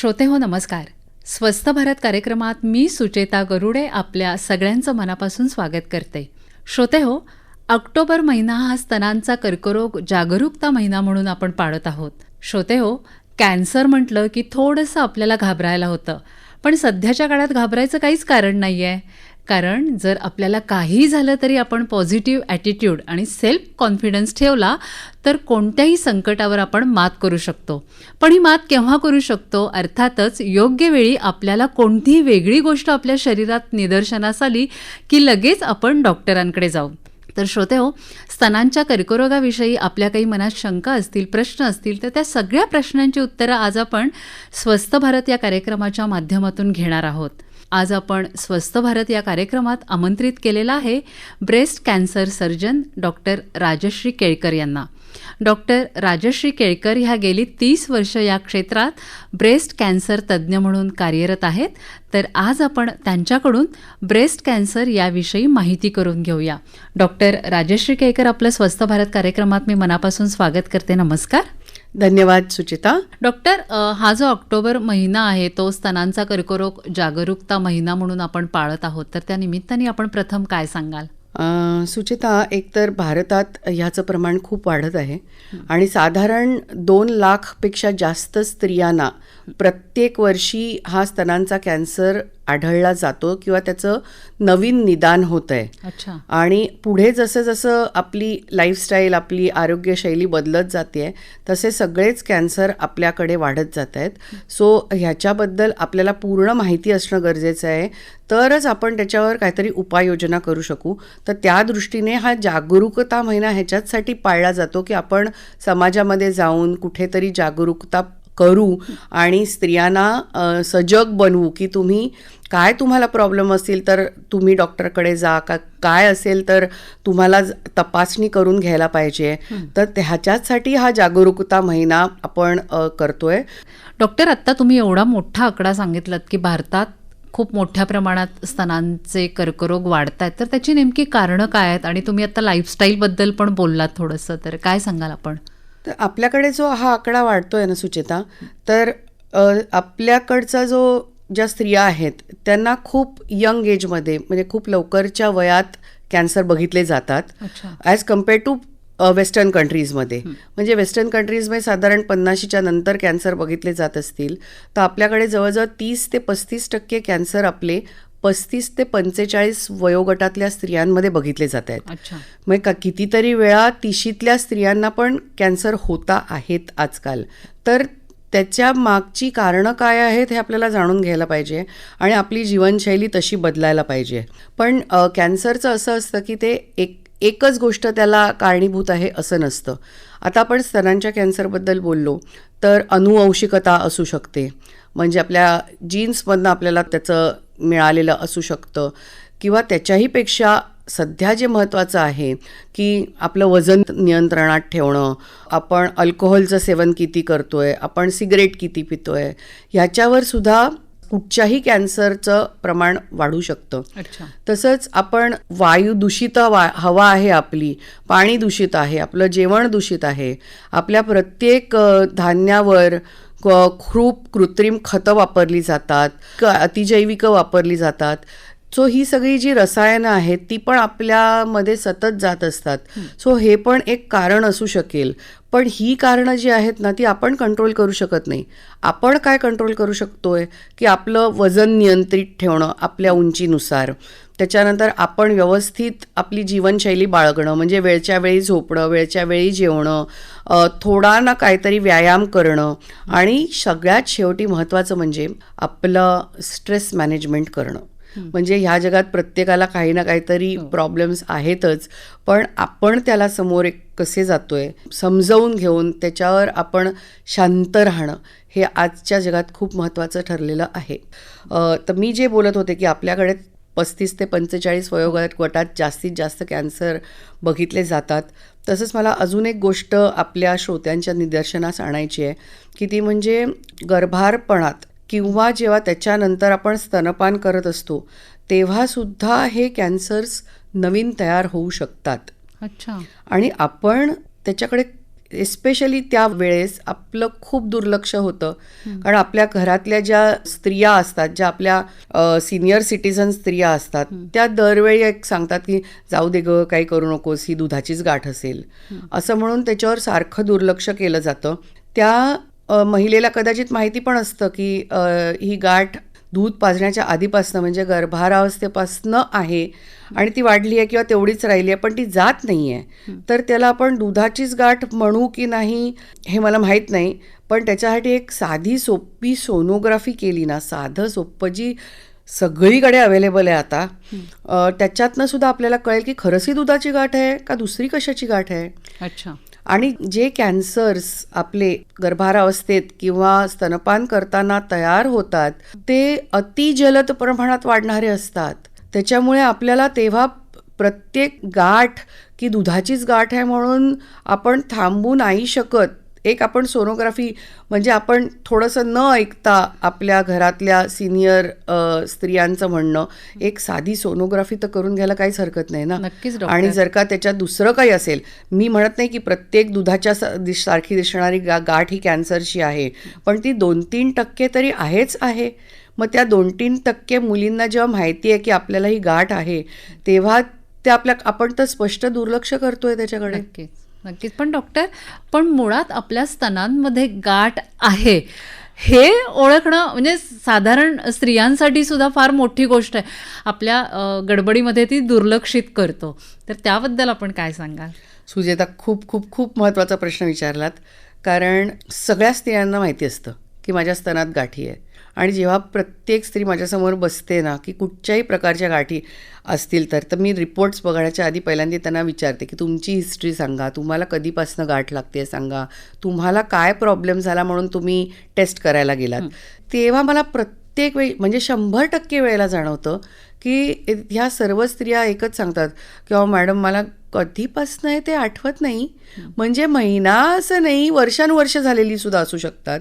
श्रोते हो नमस्कार. स्वस्थ भारत कार्यक्रमात मी सुचेता गरुडे आपल्या सगळ्यांचं मनापासून स्वागत करते. श्रोते हो ऑक्टोबर महिना हा स्तनांचा कर्करोग जागरूकता महिना म्हणून आपण पाळत आहोत. श्रोते हो कॅन्सर म्हटलं की थोडंसं आपल्याला घाबरायला होतं. पण सध्याच्या काळात घाबरायचं काहीच कारण नाही आहे कारण जर आपल्याला काही झालं तरी आपण पॉझिटिव्ह ॲटिट्यूड आणि सेल्फ कॉन्फिडन्स ठेवला तर कोणत्याही संकटावर आपण मात करू शकतो. पण ही मात केव्हा करू शकतो? अर्थातच योग्य वेळी आपल्याला कोणतीही वेगळी गोष्ट आपल्या शरीरात निदर्शनास आली की लगेच आपण डॉक्टरांकडे जाऊ. तर श्रोते हो स्तनांच्या कर्करोगाविषयी आपल्या काही मनात शंका असतील प्रश्न असतील तर त्या सगळ्या प्रश्नांची उत्तरं आज आपण स्वस्थ भारत या कार्यक्रमाच्या माध्यमातून घेणार आहोत. आज आपण स्वस्थ भारत या कार्यक्रमात आमंत्रित केलेला आहे breast cancer surgeon doctor Rajashree Kelkar यांना. डॉक्टर राजश्री केळकर ह्या गेली तीस वर्ष या क्षेत्रात ब्रेस्ट कॅन्सर तज्ज्ञ म्हणून कार्यरत आहेत. तर आज आपण त्यांच्याकडून ब्रेस्ट कॅन्सर याविषयी माहिती करून घेऊया. डॉक्टर राजश्री केळकर आपलं स्वस्थ भारत कार्यक्रमात मी मनापासून स्वागत करते. नमस्कार. धन्यवाद सुचिता. डॉक्टर हा जो ऑक्टोबर महिना आहे तो स्तनांचा कर्करोग जागरूकता महिना म्हणून आपण पाळत आहोत. तर त्या निमित्ताने आपण प्रथम काय सांगाल? सुचिता एकतर भारतात ह्याचं प्रमाण खूप वाढत आहे आणि साधारण दोन लाखपेक्षा जास्त स्त्रियांना प्रत्येक वर्षी हा स्तनांचा कॅन्सर आढळला जातो किंवा त्याचं नवीन निदान होतं आहे अच्छा. आणि पुढे जसं जसं आपली लाईफस्टाईल आपली आरोग्यशैली बदलत जाते तसे सगळेच कॅन्सर आपल्याकडे वाढत जात आहेत सो ह्याच्याबद्दल आपल्याला पूर्ण माहिती असणं गरजेचं आहे. तरच आपण त्याच्यावर काहीतरी उपाययोजना करू शकू. तर त्या दृष्टीने हा जागरूकता महिना ह्याच्याचसाठी पाळला जातो की आपण समाजामध्ये जाऊन कुठेतरी जागरूकता करू आणि स्त्रियांना सजग बनवू की तुम्ही काय तुम्हाला प्रॉब्लेम असतील तर तुम्ही डॉक्टरकडे जा का काय असेल तर तुम्हाला तपासणी करून घ्यायला पाहिजे. तर ह्याच्यासाठी हा जागरूकता महिना आपण करतोय. डॉक्टर आत्ता तुम्ही एवढा मोठा आकडा सांगितलात की भारतात खूप मोठ्या प्रमाणात स्तनांचे कर्करोग वाढत आहेत तर त्याची नेमकी कारणं काय आहेत? आणि तुम्ही आता लाईफस्टाईलबद्दल पण बोललात थोडंसं. तर काय सांगाल आपण? तर आपल्याकडे जो हा आकडा वाढतोय ना सुचेता तर आपल्याकडचा जो ज्या स्त्रिया आहेत त्यांना खूप यंग एजमध्ये म्हणजे खूप लवकरच्या वयात कॅन्सर बघितले जातात. अच्छा. ॲज कंपेअर टू वेस्टर्न कंट्रीजमध्ये म्हणजे वेस्टर्न कंट्रीजमध्ये साधारण पन्नाशीच्या नंतर कॅन्सर बघितले जात असतील तर आपल्याकडे जवळजवळ तीस ते पस्तीस टक्के कॅन्सर आपले पस्तीस ते पंचेचाळीस वयोगटातल्या स्त्रियांमध्ये बघितले जात आहेत. मग का कितीतरी वेळा तिशीतल्या स्त्रियांना पण कॅन्सर होता आहेत आजकाल. तर त्याच्या मागची कारणं काय आहेत हे आपल्याला जाणून घ्यायला पाहिजे आणि आपली जीवनशैली तशी बदलायला पाहिजे. पण कॅन्सरचं असं असतं की ते एक एकच गोष्ट त्याला कारणीभूत आहे असं नसतं. आता आपण स्तनांच्या कॅन्सरबद्दल बोललो तर अनुवंशिकता असू शकते. म्हणजे आपल्या जीन्समधनं आपल्याला त्याचं मिळालेलं असू शकतं. किंवा त्याच्याही पेक्षा सध्या जे महत्त्वाचं आहे की आपलं वजन नियंत्रणात ठेवणं आपण अल्कोहोलचं सेवन किती करतोय आपण सिगरेट किती पितोय ह्याच्यावर सुद्धा कुठच्याही कॅन्सरचं प्रमाण वाढू शकतं. तसंच आपण वायू दूषित वा हवा आहे आपली पाणी दूषित आहे आपलं जेवण दूषित आहे आपल्या प्रत्येक धान्यावर खूप कृत्रिम खतं वापरली जातात क अतिजैविक वापरली जातात. सो ही सगळी जी रसायनं आहेत ती पण आपल्यामध्ये सतत जात असतात. सो हे पण एक कारण असू शकेल. पण ही कारणं जी आहेत ना ती आपण कंट्रोल करू शकत नाही. आपण काय कंट्रोल करू शकतोय? की आपलं वजन नियंत्रित ठेवणं आपल्या उंचीनुसार. त्याच्यानंतर आपण व्यवस्थित आपली जीवनशैली बाळगणं म्हणजे वेळच्या वेळी झोपणं वेळच्या वेळी जेवणं थोडा ना काहीतरी व्यायाम करणं आणि सगळ्यात शेवटी महत्त्वाचं म्हणजे आपलं स्ट्रेस मॅनेजमेंट करणं. म्हणजे ह्या जगात प्रत्येकाला काही ना काहीतरी प्रॉब्लेम्स आहेतच पण आपण त्याला समोर एक कसे जातोय समजवून घेऊन त्याच्यावर आपण शांत राहणं हे आजच्या जगात खूप महत्त्वाचं ठरलेलं आहे. तर मी जे बोलत होते की आपल्याकडे पस्तीस ते पंचेचाळीस वयोगट गटात जास्तीत जास्त कॅन्सर बघितले जातात. तसंच मला अजून एक गोष्ट आपल्या श्रोत्यांच्या निदर्शनास आणायची आहे की ती म्हणजे गर्भारपणात किंवा जेव्हा त्याच्यानंतर आपण स्तनपान करत असतो तेव्हासुद्धा हे कॅन्सर्स नवीन तयार होऊ शकतात. अच्छा. आणि आपण त्याच्याकडे एस्पेशली त्या वेळेस आपलं खूप दुर्लक्ष होतं. कारण आपल्या घरातल्या ज्या स्त्रिया असतात ज्या आपल्या सिनियर सिटीझन स्त्रिया असतात त्या दरवेळी एक सांगतात की जाऊ दे ग काही करू नकोस ही दुधाचीच गाठ असेल. असं म्हणून त्याच्यावर सारखं दुर्लक्ष केलं जातं. त्या महिलेला कदाचित माहिती पण असतं की ही गाठ दूध पाजण्याच्या आधीपासनं म्हणजे गर्भारावस्थेपासनं आहे. आणि ती वाढली आहे किंवा तेवढीच राहिली आहे पण ती जात नाही आहे तर त्याला आपण दुधाचीच गाठ म्हणू की नाही हे मला माहीत नाही. पण त्याच्यासाठी एक साधी सोपी सोनोग्राफी केली ना साधं सोपं जी सगळीकडे अवेलेबल आहे आता त्याच्यातनं सुद्धा आपल्याला कळेल की खरंच ही दुधाची गाठ आहे का दुसरी कशाची गाठ आहे? अच्छा. आणि जे कॅन्सर्स आपले गर्भारावस्थेत किंवा स्तनपान करताना तयार होतात ते अतिजलद प्रमाणात वाढणारे असतात. त्याच्यामुळे आपल्याला तेव्हा प्रत्येक गाठ की दुधाचीच गाठ आहे म्हणून आपण थांबू नाही शकत एक आपण सोनोग्राफी म्हणजे आपण थोडंसं न ऐकता आपल्या घरातल्या सिनियर स्त्रियांचं म्हणणं एक साधी सोनोग्राफी तर करून घ्यायला काहीच हरकत नाही ना. नक्कीच. आणि जर का त्याच्यात दुसरं काही असेल मी म्हणत नाही की प्रत्येक दुधाच्या दिश- सारखी दिसणारी गा गाठ ही कॅन्सरची आहे पण ती दोन तीन टक्के तरी आहेच आहे. मग त्या दोन तीन टक्के मुलींना जेव्हा माहिती आहे की आपल्याला ही गाठ आहे तेव्हा ते आपल्या आपण तर स्पष्ट दुर्लक्ष करतोय त्याच्याकडे. नक्कीच. पण डॉक्टर पण मुळात आपल्या स्तनांमध्ये गाठ आहे. हे ओळखणं म्हणजे साधारण स्त्रियांसाठी सुद्धा फार मोठी गोष्ट आहे. आपल्या गडबडीमध्ये ती दुर्लक्षित करतो. तर त्याबद्दल आपण काय सांगाल? सुजेता खूप खूप खूप महत्त्वाचा प्रश्न विचारलात. कारण सगळ्या स्त्रियांना माहिती असतं. की माझ्या स्तनात गाठी आहे. आणि जेव्हा प्रत्येक स्त्री माझ्यासमोर बसते ना की कुठच्याही प्रकारच्या गाठी असतील तर तर मी रिपोर्ट्स बघण्याच्या आधी पहिल्यांदा त्यांना विचारते की तुमची हिस्ट्री सांगा तुम्हाला कधीपासून गाठ लागते सांगा तुम्हाला काय प्रॉब्लेम झाला म्हणून तुम्ही टेस्ट करायला गेलात. तेव्हा मला प्रत्येक वेळी म्हणजे शंभर टक्के वेळेला जाणवतं की ह्या सर्व स्त्रिया एकच सांगतात की अहो मॅडम मला कधीपासनं आहे ते आठवत नाही. म्हणजे महिना असं नाही वर्षानुवर्ष झालेली सुद्धा असू शकतात.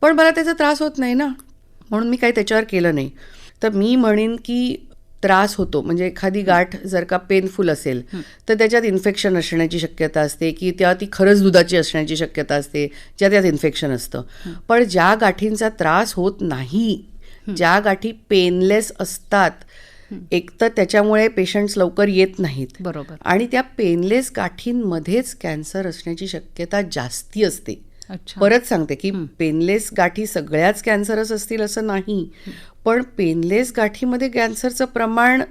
पण मला त्याचा त्रास होत नाही ना. म्हणून मी काही त्याच्यावर केलं नाही. तर मी म्हणेन की त्रास होतो. म्हणजे एखादी गाठ जर का पेनफुल असेल तर त्याच्यात इन्फेक्शन असण्याची शक्यता असते की त्या ती खरंच दुधाची असण्याची शक्यता असते ज्या त्यात इन्फेक्शन असतं. पण ज्या गाठींचा त्रास होत नाही ज्या गाठी पेनलेस असतात एक तर त्याच्यामुळे पेशंट्स लवकर येत नाहीत. बरोबर. आणि त्या पेनलेस गाठींमध्येच कॅन्सर असण्याची शक्यता जास्ती असते. परत सांगते की पेनलेस गाठी सगळ्याच कॅन्सरच असतील असं नाही. पण पेनलेस गाठीमध्ये कॅन्सरचं प्रमाण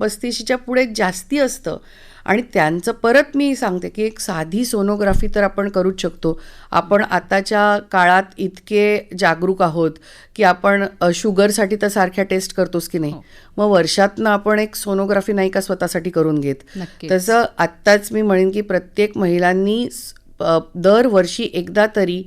पस्तीशीच्या पुढे जास्ती असतं. आणि त्यांचं परत मी सांगते की एक साधी सोनोग्राफी तर आपण करूच शकतो. आपण आताच्या काळात इतके जागरूक आहोत की आपण शुगरसाठी तर सारख्या टेस्ट करतोच की नाही. मग वर्षातनं आपण एक सोनोग्राफी नाही का स्वतःसाठी करून घेत. तसं आत्ताच मी म्हणेन की प्रत्येक महिलांनी दरवर्षी एकदा तरी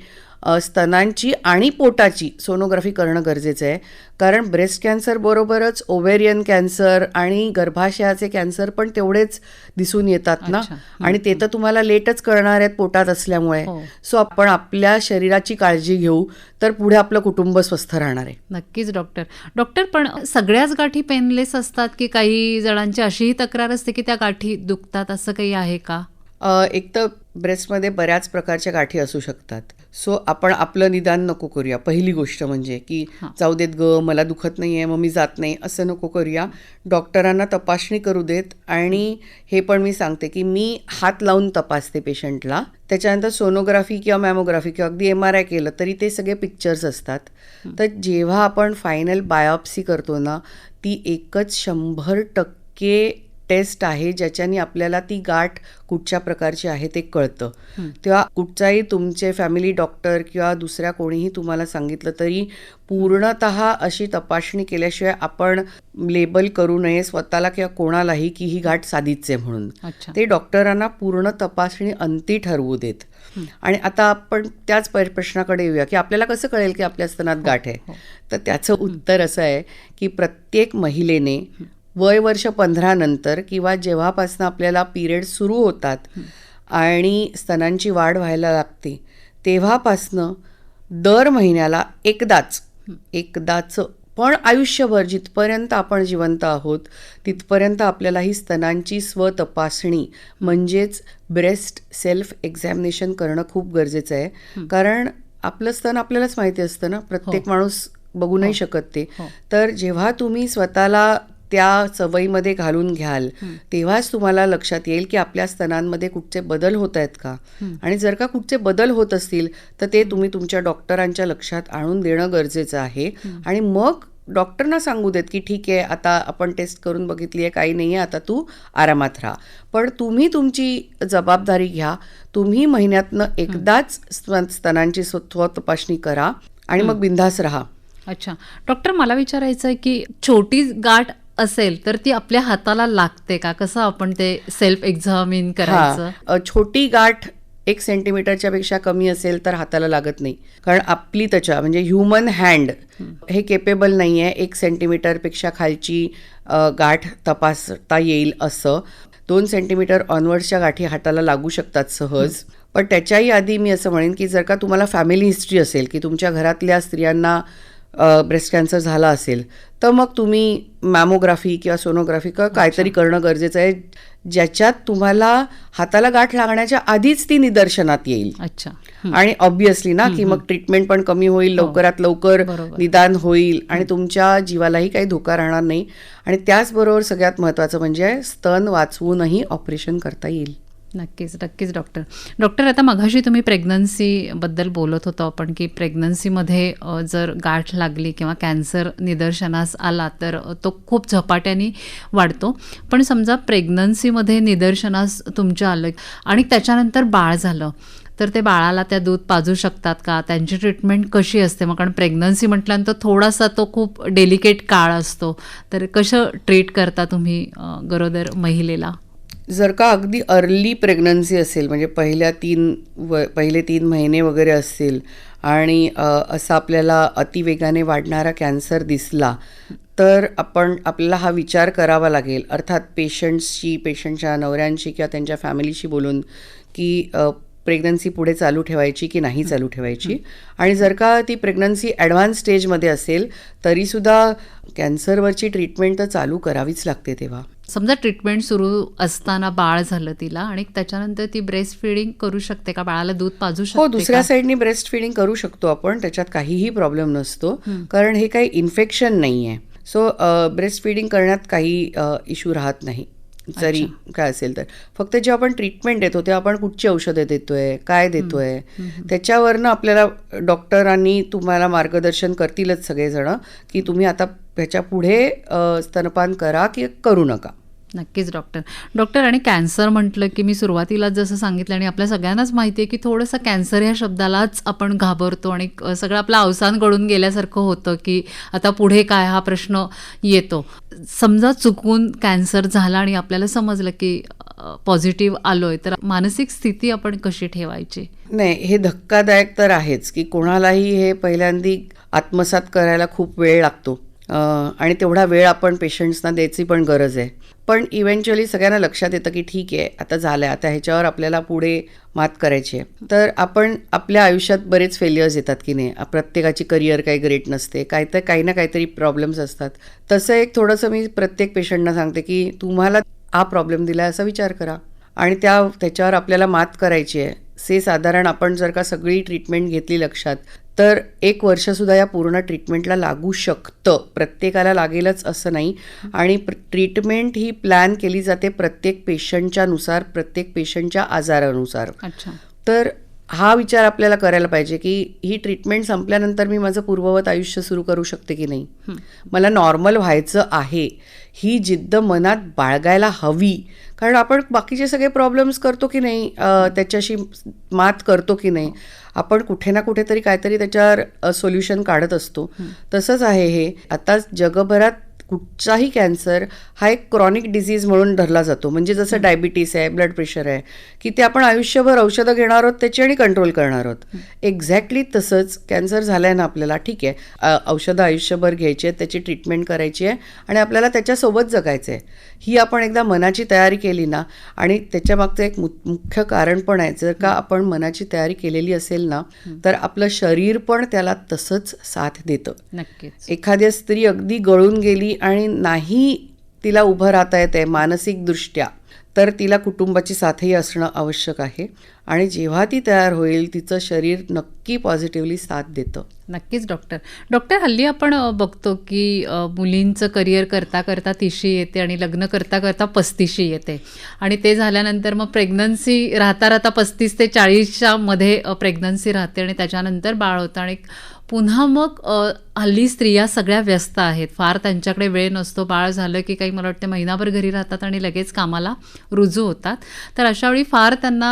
स्तनांची आणि पोटाची सोनोग्राफी करणं गरजेचं आहे. कारण ब्रेस्ट कॅन्सर बरोबरच ओव्हेरियन कॅन्सर आणि गर्भाशयाचे कॅन्सर पण तेवढेच दिसून येतात ना. आणि ते तर तुम्हाला लेटच करणार आहेत पोटात असल्यामुळे. हो. सो आपण आपल्या शरीराची काळजी घेऊ तर पुढे आपलं कुटुंब स्वस्थ राहणार आहे. नक्कीच डॉक्टर. डॉक्टर पण सगळ्याच गाठी पेनलेस असतात की काही जणांची अशीही तक्रार असते की त्या गाठी दुखतात असं काही आहे का? एक तर ब्रेस्टमध्ये बऱ्याच प्रकारच्या गाठी असू शकतात. सो आपण आपलं निदान नको करूया. पहिली गोष्ट म्हणजे की. जाऊ देत ग मला दुखत नाही आहे मग मी जात नाही असं नको करूया. डॉक्टरांना तपासणी करू देत आणि हे पण मी सांगते की मी हात लावून तपासते पेशंटला. त्याच्यानंतर सोनोग्राफी किंवा मॅमोग्राफी किंवा अगदी एम आर आय केलं तरी ते सगळे पिक्चर्स असतात. तर जेव्हा आपण फायनल बायोप्सी करतो ना ती एकच शंभर टक्के टेस्ट आहे ज्याच्याने आपल्याला ती गाठ कुठच्या प्रकारची आहे ते कळतं. तेव्हा कुठचाही तुमचे फॅमिली डॉक्टर किंवा दुसऱ्या कोणीही तुम्हाला सांगितलं तरी पूर्णत अशी तपासणी केल्याशिवाय आपण लेबल करू नये स्वतःला किंवा कोणालाही की ही गाठ साधीच आहे म्हणून. ते डॉक्टरांना पूर्ण तपासणी अंती ठरवू देत. आणि आता आपण त्याच पर- प्रश्नाकडे येऊया की आपल्याला कसं कळेल की आपल्या स्तनात गाठ आहे? तर त्याचं उत्तर असं आहे की प्रत्येक महिलेने वय वर्ष पंधरा नंतर किंवा जेव्हापासून आपल्याला पिरियड सुरू होतात आणि स्तनांची वाढ व्हायला लागते तेव्हापासनं दर महिन्याला एकदाच एकदाच. पण आयुष्यभर जिथपर्यंत आपण जिवंत आहोत तिथपर्यंत आपल्याला ही स्तनांची स्वतपासणी म्हणजेच ब्रेस्ट सेल्फ एक्झॅमिनेशन करणं खूप गरजेचं आहे. कारण आपलं स्तन आपल्यालाच माहिती असतं ना प्रत्येक माणूस बघू नाही शकत ते. हो. तर जेव्हा तुम्ही स्वतःला त्या सवयीमध्ये घालून घ्याल तेव्हाच तुम्हाला लक्षात येईल की आपल्या स्तनांमध्ये कुठचे बदल होत आहेत का. आणि जर का कुठचे बदल होत असतील तर ते तुम्ही तुमच्या डॉक्टरांच्या लक्षात आणून देणं गरजेचं आहे. आणि मग डॉक्टरना सांगू देत की ठीक आहे आता आपण टेस्ट करून बघितली आहे काही नाही आहे आता तू आरामात राहा. पण तुम्ही तुमची जबाबदारी घ्या. तुम्ही महिन्यातनं एकदाच स्त- स्तनांची स्व तपासणी करा आणि मग बिंदास राहा. अच्छा. डॉक्टर मला विचारायचं आहे की छोटी गाठ असेल तर ती आपल्या हाताला लागते का? कसं आपण ते सेल्फ एक्झामिन करायचं? छोटी गाठ एक सेंटीमीटरच्या पेक्षा कमी असेल तर हाताला लागत नाही. कारण आपली त्वचा म्हणजे ह्युमन हँड हे केपेबल नाही आहे एक सेंटीमीटरपेक्षा खालची गाठ तपासता येईल असं. दोन सेंटीमीटर ऑनवर्ड्सच्या गाठी हाताला लागू शकतात सहज. पण त्याच्याही आधी मी असं म्हणेन की जर का तुम्हाला फॅमिली हिस्ट्री असेल की तुमच्या घरातल्या स्त्रियांना ब्रेस्ट कॅन्सर झाला असेल तर मग तुम्ही मॅमोग्राफी किंवा सोनोग्राफी किंवा काहीतरी करणं गरजेचं आहे ज्याच्यात तुम्हाला हाताला गाठ लागण्याच्या आधीच ती निदर्शनात येईल. अच्छा. आणि ऑब्विसली ना की मग ट्रीटमेंट पण कमी होईल लवकरात लवकर. निदान होईल आणि तुमच्या जीवालाही काही धोका राहणार नाही. आणि त्याचबरोबर सगळ्यात महत्त्वाचं म्हणजे स्तन वाचवूनही ऑपरेशन करता येईल. नक्कीच नक्कीच डॉक्टर डॉक्टर आता मघाशी तुम्ही प्रेग्नन्सीबद्दल बोलत होतो आपण की प्रेग्नन्सीमध्ये जर गाठ लागली किंवा कॅन्सर निदर्शनास आला तर तो खूप झपाट्याने वाढतो. पण समजा प्रेग्नन्सीमध्ये निदर्शनास तुमच्या आलं आणि त्याच्यानंतर बाळ झालं तर ते बाळाला त्या दूध पाजू शकतात का? त्यांची ट्रीटमेंट कशी असते? मग कारण प्रेग्नन्सी म्हटल्यानंतर थोडासा तो खूप डेलिकेट काळ असतो. तर कसं ट्रीट करता तुम्ही गरोदर महिलेला? जर का अगदी अर्ली प्रेग्नन्सी असेल म्हणजे पहिल्या तीन व पहिले तीन महिने वगैरे असतील आणि असा आपल्याला अतिवेगाने वाढणारा कॅन्सर दिसला तर आपण आपल्याला हा विचार करावा लागेल. अर्थात पेशंट्सशी पेशंटच्या नवऱ्यांशी किंवा त्यांच्या फॅमिलीशी बोलून की प्रेग्नन्सी पुढे चालू ठेवायची की नाही चालू ठेवायची. आणि जर का ती प्रेग्नन्सी ॲडव्हान्स स्टेजमध्ये असेल तरीसुद्धा कॅन्सरवरची ट्रीटमेंट तर चालू करावीच लागते तेव्हा. समजा ट्रीटमेंट सुरू असताना बाळ झालं तिला आणि त्याच्यानंतर ती ब्रेस्ट फिडिंग करू शकते का? बाळाला दूध पाजू हो शकते दुसऱ्या का? साईडनी ब्रेस्ट फिडिंग करू शकतो आपण त्याच्यात काहीही प्रॉब्लेम नसतो. कारण हे काही इन्फेक्शन नाही आहे सो ब्रेस्ट फिडिंग करण्यात काही इश्यू राहत नाही. जरी काय असेल तर. फक्त जे आपण ट्रीटमेंट देतो ते आपण कुठची औषधं देतोय काय देतोय त्याच्यावरनं आपल्याला डॉक्टरांनी तुम्हाला मार्गदर्शन करतीलच सगळेजण की तुम्ही आता ह्याच्या पुढे स्तनपान करा की करू नका. नक्कीच डॉक्टर डॉक्टर आणि कॅन्सर म्हटलं की मी सुरुवातीला जसं सांगितलं आणि आपल्या सगळ्यांनाच माहिती आहे की थोडंसं कॅन्सर ह्या शब्दालाच आपण घाबरतो आणि सगळं आपलं अवसान गळून गेल्यासारखं होतं की आता पुढे काय हा प्रश्न येतो. समजा चुकून कॅन्सर झाला आणि आपल्याला समजलं की पॉझिटिव्ह आलोय तर मानसिक स्थिती आपण कशी ठेवायची? नाही हे धक्कादायक तर आहेच की कोणालाही हे पहिल्यांदी आत्मसात करायला खूप वेळ लागतो. आणि तेवढा वेळ आपण पेशंट्सना द्यायची पण गरज आहे. पण इव्हेंच्युअली सगळ्यांना लक्षात येतं की ठीक आहे आता झालं आता ह्याच्यावर आपल्याला पुढे मात करायची आहे. तर आपण आपल्या आयुष्यात बरेच फेलियर्स येतात की नाही? प्रत्येकाची करिअर काही ग्रेट नसते काय तर काही ना काहीतरी प्रॉब्लेम्स असतात. तसं एक थोडंसं मी प्रत्येक पेशंटना सांगते की तुम्हाला हा प्रॉब्लेम दिला असा विचार करा. आणि त्या त्याच्यावर आपल्याला मात करायची आहे. से साधारण आपण जर का सगळी ट्रीटमेंट घेतली लक्षात तर एक वर्षसुद्धा या पूर्ण ट्रीटमेंटला लागू शकतं. प्रत्येकाला लागेलच असं नाही. आणि ट्रीटमेंट ही प्लॅन केली जाते प्रत्येक पेशंटच्या नुसार प्रत्येक पेशंटच्या आजारानुसार. अच्छा. तर हा विचार आपल्याला करायला पाहिजे की ही ट्रीटमेंट संपल्यानंतर मी माझं पूर्ववत आयुष्य सुरू करू शकते की नाही? मला नॉर्मल व्हायचं आहे. ही जिद्द मनात बाळगायला हवी. कारण आपण बाकीचे सगळे प्रॉब्लेम्स करतो की नाही त्याच्याशी मात करतो की नाही आपण कुठे ना कुठेतरी काहीतरी त्याच्यावर सोल्युशन काढत असतो. तसंच आहे हे. आता जगभरात कुठचाही कॅन्सर हा एक क्रॉनिक डिझीज म्हणून धरला जातो. म्हणजे जसं डायबिटीस आहे ब्लड प्रेशर आहे की ते आपण आयुष्यभर औषधं घेणार आहोत त्याची आणि कंट्रोल करणार आहोत. एक्झॅक्टली तसंच कॅन्सर झालाय ना आपल्याला ठीक आहे. औषधं आयुष्यभर घ्यायची आहेत त्याची ट्रीटमेंट करायची आहे आणि आपल्याला त्याच्यासोबत जगायचं आहे ही आपण एकदा मनाची तयारी केली ना आणि त्याच्या मागचं एक मुख्य कारण पण आहे जर का आपण मनाची तयारी केलेली असेल ना तर आपलं शरीर पण त्याला तसंच साथ देतं. नक्कीच. एखाद्या स्त्री अगदी गळून गेली आणि नाही तिला उभं राहता येते मानसिकदृष्ट्या तर तिला कुटुंबाची साथही असणं आवश्यक आहे. आणि जेव्हा ती तयार होईल तिचं शरीर नक्की पॉझिटिव्हली साथ देतं. नक्कीच डॉक्टर. डॉक्टर हल्ली आपण बघतो की मुलींचं करिअर करता करता तिशी येते आणि लग्न करता करता पस्तीशी येते. आणि ते झाल्यानंतर मग प्रेग्नन्सी राहता राहता पस्तीस ते चाळीसच्या मध्ये प्रेग्नन्सी राहते आणि त्याच्यानंतर बाळ होतं. आणि पुन्हा मग हल्ली स्त्रिया सगळ्या व्यस्त आहेत. फार त्यांच्याकडे वेळ नसतो. बाळ झालं की काही मला वाटतं महिनाभर घरी राहतात आणि लगेच कामाला रुजू होतात. तर अशावेळी फार त्यांना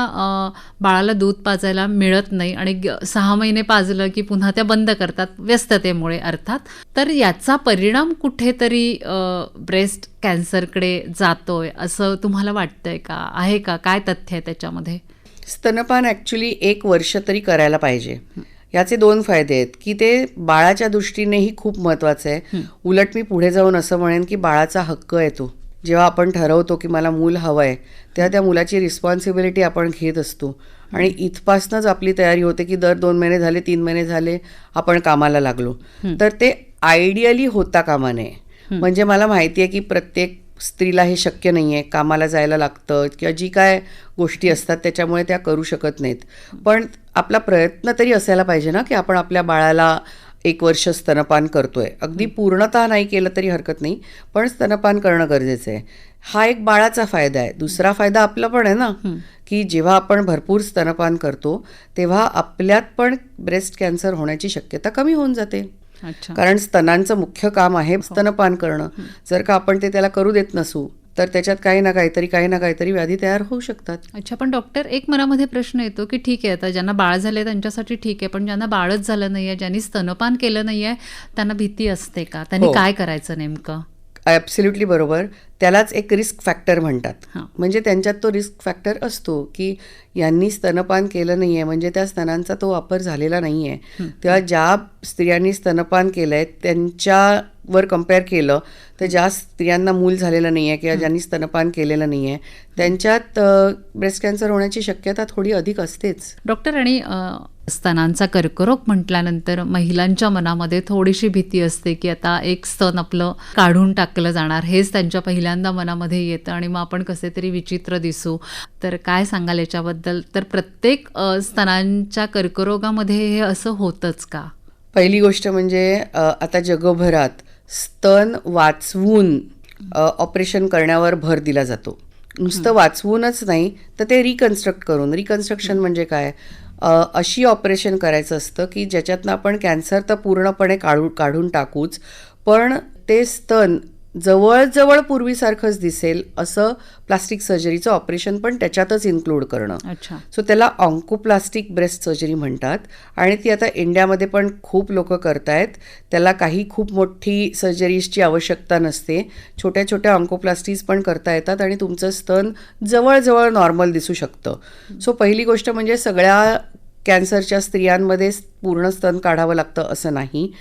बाळाला दूध पाजायला मिळत नाही आणि सहा महिने पाजलं की पुन्हा त्या बंद करतात व्यस्ततेमुळे अर्थात. तर याचा परिणाम कुठेतरी ब्रेस्ट कॅन्सरकडे जातोय असं तुम्हाला वाटतंय का? आहे का? काय तथ्य आहे त्याच्यामध्ये? स्तनपान ॲक्च्युली एक वर्ष तरी करायला पाहिजे. याचे दोन फायदे आहेत. की ते बाळाच्या दृष्टीनेही खूप महत्त्वाचं आहे. उलट मी पुढे जाऊन असं म्हणेन की बाळाचा हक्क आहे तो. जेव्हा आपण ठरवतो की मला मूल हवं आहे तेव्हा त्या मुलाची रिस्पॉन्सिबिलिटी आपण घेत असतो. आणि इथपासनंच आपली तयारी होते की दर दोन महिने झाले तीन महिने झाले आपण कामाला लागलो. तर ते आयडियली होता कामा नये म्हणजे मला माहिती आहे की प्रत्येक स्त्रीला हे शक्य नाही आहे कामाला जायला लागतं किंवा जी काय गोष्टी असतात त्याच्यामुळे त्या करू शकत नाहीत. पण आपला प्रयत्न तरी असायला पाहिजे ना की आपण आपल्या बाळाला एक वर्ष स्तनपान करतोय. अगदी पूर्णतः नाही केलं तरी हरकत नाही पण स्तनपान करणं गरजेचं आहे. हा एक बाळाचा फायदा आहे. दुसरा फायदा आपला पण आहे ना की जेव्हा आपण भरपूर स्तनपान करतो तेव्हा आपल्यात पण ब्रेस्ट कॅन्सर होण्याची शक्यता कमी होऊन जाते. कारण स्तनांचं मुख्य काम आहे स्तनपान करणं. जर का आपण ते त्याला करू देत नसू तर त्याच्यात काही ना काहीतरी काही ना काहीतरी व्याधी तयार होऊ शकतात. अच्छा पण डॉक्टर एक मनामध्ये प्रश्न येतो की ठीक आहे आता ज्यांना बाळ झाले त्यांच्यासाठी ठीक आहे पण ज्यांना बाळच झालं नाही आहे ज्यांनी स्तनपान केलं नाही आहे त्यांना भीती असते का? त्यांनी हो. काय करायचं नेमकं? ॲब्सल्युटली बरोबर. त्यालाच एक रिस्क फॅक्टर म्हणतात. हां. म्हणजे त्यांच्यात तो रिस्क फॅक्टर असतो की यांनी स्तनपान केलं नाही आहे म्हणजे त्या स्तनांचा तो वापर झालेला नाही आहे तेव्हा ज्या स्त्रियांनी स्तनपान केलं आहे त्यांच्यावर कंपेअर केलं तर ज्या स्त्रियांना मूल झालेलं नाही आहे किंवा ज्यांनी स्तनपान केलेलं नाही आहे त्यांच्यात ब्रेस्ट कॅन्सर होण्याची शक्यता थोडी अधिक असतेच. डॉक्टर आणि स्तनांचा कर्करोग म्हटल्यानंतर महिलांच्या मनामध्ये थोडीशी भीती असते की आता एक स्तन आपलं काढून टाकलं जाणार. हेच त्यांच्या पहिल्यांदा मनामध्ये येतं आणि मग आपण कसे तरी विचित्र दिसू. तर काय सांगाल याच्याबद्दल? तर प्रत्येक स्तनांच्या कर्करोगामध्ये हे असं होतंच का? पहिली गोष्ट म्हणजे आता जगभरात स्तन वाचवून ऑपरेशन करण्यावर भर दिला जातो. नुसतं वाचवूनच नाही तर ते रिकन्स्ट्रक्ट करून. रिकन्स्ट्रक्शन म्हणजे काय? अशी ऑपरेशन करायचं असतं की ज्याच्यातनं आपण कॅन्सर तर पूर्णपणे काढू काढून टाकूच पण ते स्तन जवळजवळ पूर्वीसारखंच दिसेल असं प्लास्टिक सर्जरीचं ऑपरेशन पण त्याच्यातच इन्क्लूड करणं. अच्छा. सो त्याला ऑन्कोप्लास्टिक ब्रेस्ट सर्जरी म्हणतात आणि ती आता इंडियामध्ये पण खूप लोक करतायत. त्याला काही खूप मोठी सर्जरीजची आवश्यकता नसते. छोट्या छोट्या ऑन्कोप्लास्टीज पण करता येतात आणि तुमचं स्तन जवळजवळ नॉर्मल दिसू शकतं. सो पहिली गोष्ट म्हणजे सगळ्या कॅन्सरच्या स्त्रियांमध्ये पूर्ण स्तन काढावं लागतं असं नाही.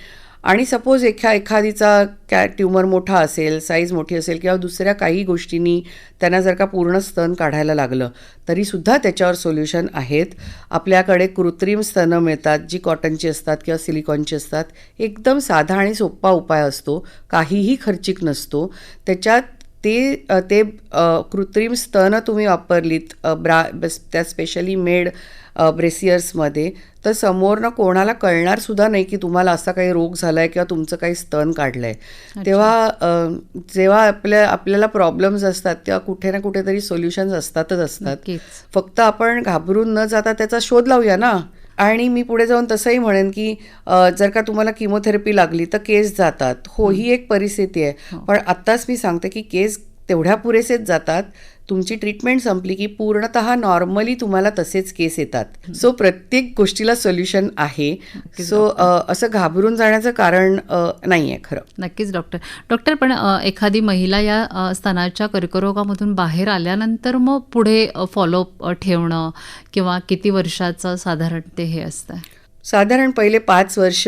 आणि सपोज एखा एखादीचा कॅ ट्युमर मोठा असेल साईज मोठी असेल किंवा दुसऱ्या काही गोष्टींनी त्यांना जर का पूर्ण स्तन काढायला लागलं तरीसुद्धा त्याच्यावर सोल्युशन आहेत. आपल्याकडे कृत्रिम स्तनं मिळतात जी कॉटनची असतात किंवा सिलिकॉनची असतात. एकदम साधा आणि सोपा उपाय असतो काहीही खर्चिक नसतो. त्याच्यात ते ते कृत्रिम स्तनं तुम्ही वापरलीत ब्रा त्या स्पेशली मेड ब्रेसियर्समध्ये. तर समोरनं कोणाला कळणार सुद्धा नाही की तुम्हाला असा काही रोग झाला आहे किंवा तुमचं काही स्तन काढलं आहे तेव्हा जेव्हा आपल्या आपल्याला प्रॉब्लेम्स असतात तेव्हा कुठे ना कुठेतरी सोल्युशन्स असतातच असतात. फक्त आपण घाबरून न जाता त्याचा शोध लावूया ना? आणि मी पुढे जाऊन तसंही म्हणेन की जर का तुम्हाला किमोथेरपी लागली तर केस जातात. हो ही एक परिस्थिती आहे. पण आत्ताच मी सांगते की केस तेवढ्या पुरेसेच जातात तुमची ट्रीटमेंट संपली की पूर्णत नॉर्मली तुम्हाला तसेच केस येतात. सो प्रत्येक गोष्टीला सोल्युशन आहे. सो असं घाबरून जाण्याचं कारण नाही आहे खरं. नक्कीच डॉक्टर डॉक्टर पण एखादी महिला या स्तनाच्या कर्करोगामधून बाहेर आल्यानंतर मग पुढे फॉलोअप ठेवणं किंवा किती वर्षाचं साधारण ते हे असतं? साधारण पहिले पाच वर्ष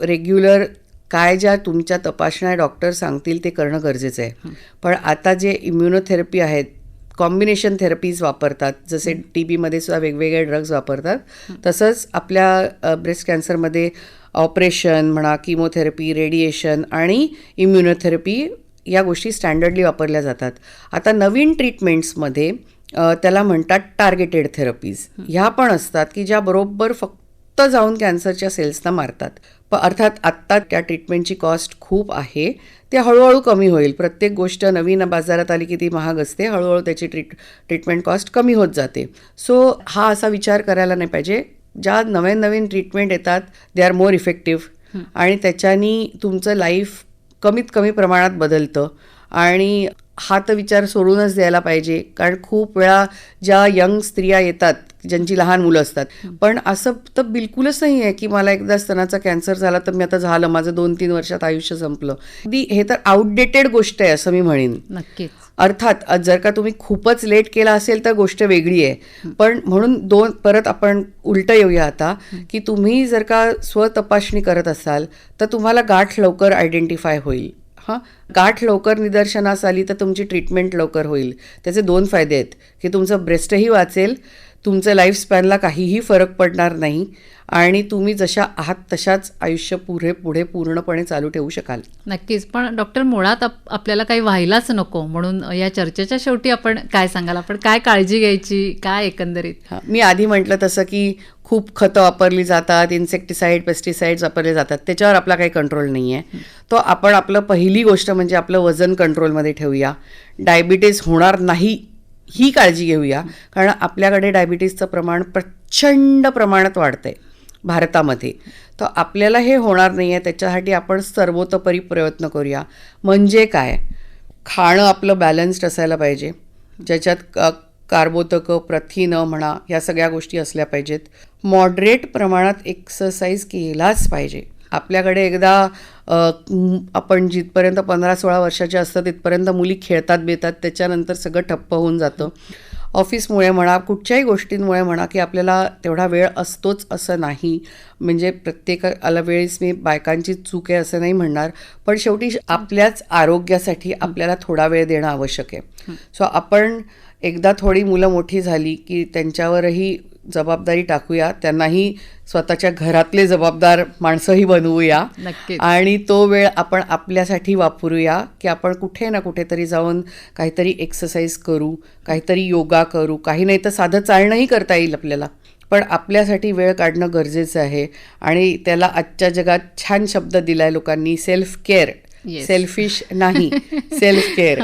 रेग्युलर काय ज्या तुमच्या तपासण्या डॉक्टर सांगतील ते करणं गरजेचं आहे. पण आता जे इम्युनोथेरपी आहेत कॉम्बिनेशन थेरपीज वापरतात. जसे टी बीमध्ये सुद्धा वेगवेगळे ड्रग्ज वापरतात. तसंच आपल्या ब्रेस्ट कॅन्सरमध्ये ऑपरेशन म्हणा किमोथेरपी रेडिएशन आणि इम्युनोथेरपी या गोष्टी स्टँडर्डली वापरल्या जातात. आता नवीन ट्रीटमेंट्समध्ये त्याला म्हणतात टार्गेटेड थेरपीज. ह्या पण असतात की ज्या बरोबर फक्त जाऊन कॅन्सरच्या सेल्सना मारतात. पण अर्थात आत्ता त्या ट्रीटमेंटची कॉस्ट खूप आहे. ते हळूहळू कमी होईल. प्रत्येक गोष्ट नवीन बाजारात आली की ती महाग असते. हळूहळू त्याची ट्रीट ट्रीटमेंट कॉस्ट कमी होत जाते. सो हा असा विचार करायला नाही पाहिजे. ज्या नवीन नवीन ट्रीटमेंट येतात दे आर मोर इफेक्टिव्ह आणि त्याच्यानी तुमचं लाईफ कमीत कमी प्रमाणात बदलतं. आणि हा तर विचार सोडूनच द्यायला पाहिजे. कारण खूप वेळा ज्या यंग स्त्रिया येतात ज्यांची लहान मुलं असतात पण असं तर बिलकुलच नाही आहे की मला एकदा स्तनाचा कॅन्सर झाला तर मी आता झालं माझं दोन तीन वर्षात आयुष्य संपलं. अगदी हे तर आउटडेटेड गोष्ट आहे असं मी म्हणेन. नक्कीच. अर्थात जर का तुम्ही खूपच लेट केला असेल तर गोष्ट वेगळी आहे. पण म्हणून दोन परत आपण उलटं येऊया आता की तुम्ही जर का स्वतपासणी करत असाल तर तुम्हाला गाठ लवकर आयडेंटिफाय होईल. हां गाठ लवकर निदर्शनास आली तर तुमची ट्रीटमेंट लवकर होईल. त्याचे दोन फायदे आहेत. की तुमचं ब्रेस्टही वाचेल तुमचं लाईफस्पॅनला काहीही फरक पडणार नाही आणि तुम्ही जशा आहात तशाच आयुष्य पुढे पुढे पूर्णपणे चालू ठेवू शकाल. नक्कीच. पण डॉक्टर मुळात आप आपल्याला काही व्हायलाच नको. म्हणून या चर्चेच्या शेवटी आपण काय सांगाल? आपण काय काळजी घ्यायची? काय एकंदरीत? हां मी आधी म्हटलं तसं की खूप खतं वापरली जातात इन्सेक्टिसाईड पेस्टिसाईड्स वापरले जातात. त्याच्यावर आपला काही कंट्रोल नाही आहे तो आपण आपलं पहिली गोष्ट म्हणजे आपलं वजन कंट्रोलमध्ये ठेवूया. डायबिटीज होणार नाही ही काळजी घेऊया. कारण आपल्याकडे डायबिटीजचं प्रमाण प्रचंड प्रमाणात वाढतं आहे भारतामध्ये. तर आपल्याला हे होणार नाही आहे त्याच्यासाठी आपण सर्वतोपरी प्रयत्न करूया. म्हणजे काय? खाणं आपलं बॅलन्स्ड असायला पाहिजे. ज्याच्यात क कार्बोदकं प्रथिनं म्हणा या सगळ्या गोष्टी असल्या पाहिजेत. मॉडरेट प्रमाणात एक्सरसाइज केलाच पाहिजे. आपल्याकडे एकदा आपण जिथपर्यंत पंधरा सोळा वर्षाचे असतं तिथपर्यंत मुली खेळतात बेतात त्याच्यानंतर सगळं ठप्प होऊन जातं. ऑफिसमुळे म्हणा कुठच्याही गोष्टींमुळे म्हणा की आपल्याला तेवढा वेळ असतोच असं नाही. म्हणजे प्रत्येकाला वेळेस मी बायकांची चूक आहे असं नाही म्हणणार पण शेवटी आपल्याच आरोग्यासाठी आपल्याला थोडा वेळ देणं आवश्यक आहे. सो आपण एकदा थोडी मुलं मोठी झाली की त्यांच्यावरही जबाबदारी टाकूया त्यांनाही स्वतःच्या घरातले जबाबदार माणसंही बनवूया. आणि तो वेळ आपण आपल्यासाठी वापरूया की आपण कुठे ना कुठेतरी जाऊन काहीतरी एक्सरसाइज करू काहीतरी योगा करू काही नाही तर साधं चालणंही करता येईल आपल्याला. पण आपल्यासाठी वेळ काढणं गरजेचं आहे आणि त्याला आजच्या जगात छान शब्द दिलाय लोकांनी सेल्फ केअर. सेल्फिश नाही. सेल्फ केअर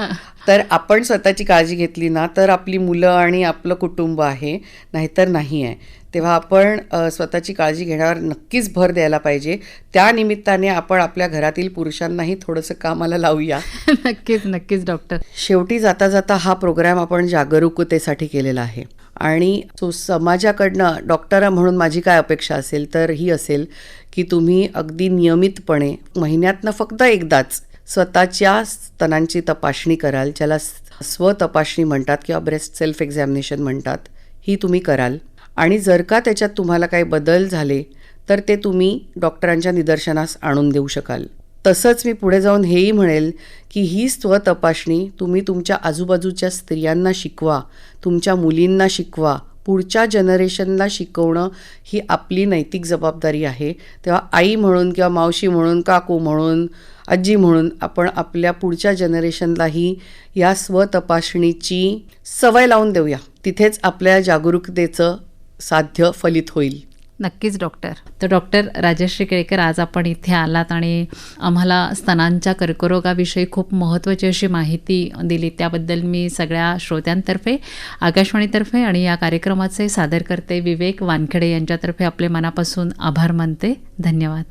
तर आपण स्वतःची काळजी घेतली ना तर आपली मुलं आणि आपलं कुटुंब आहे नाहीतर नाही आहे. तेव्हा आपण स्वतःची काळजी घेण्यावर नक्कीच भर द्यायला पाहिजे. त्या निमित्ताने आपण आपल्या घरातील पुरुषांनाही थोडंसं कामाला लावूया. नक्कीच नक्कीच डॉक्टर. शेवटी जाता जाता हा प्रोग्राम आपण जागरूकतेसाठी केलेला आहे. आणि तो समाजाकडनं डॉक्टर म्हणून माझी काय अपेक्षा असेल तर ही असेल की तुम्ही अगदी नियमितपणे महिन्यातनं फक्त एकदाच स्वतःच्या स्तनांची तपासणी कराल ज्याला स्व स्वतपासणी म्हणतात किंवा ब्रेस्ट सेल्फ एक्झामिनेशन म्हणतात ही तुम्ही कराल. आणि जर का त्याच्यात तुम्हाला काही बदल झाले तर ते तुम्ही डॉक्टरांच्या निदर्शनास आणून देऊ शकाल. तसंच मी पुढे जाऊन हेही म्हणेल की ही स्वतपासणी तुम्ही तुमच्या आजूबाजूच्या स्त्रियांना शिकवा तुमच्या मुलींना शिकवा. पुढच्या जनरेशनला शिकवणं ही आपली नैतिक जबाबदारी आहे. तेव्हा आई म्हणून किंवा मावशी म्हणून काकू म्हणून आजी म्हणून आपण आपल्या पुढच्या जनरेशनलाही या स्वतपासणीची सवय लावून देऊया. तिथेच आपल्या जागरूकतेचं साध्य फलित होईल. नक्कीच डॉक्टर. तर डॉक्टर राजश्री केळकर आज आपण इथे आलात आणि आम्हाला स्तनांच्या कर्करोगाविषयी खूप महत्त्वाची अशी माहिती दिली. त्याबद्दल मी सगळ्या श्रोत्यांतर्फे आकाशवाणीतर्फे आणि या कार्यक्रमाचे सादर करते विवेक वानखेडे यांच्यातर्फे आपले मनापासून आभार मानते. धन्यवाद.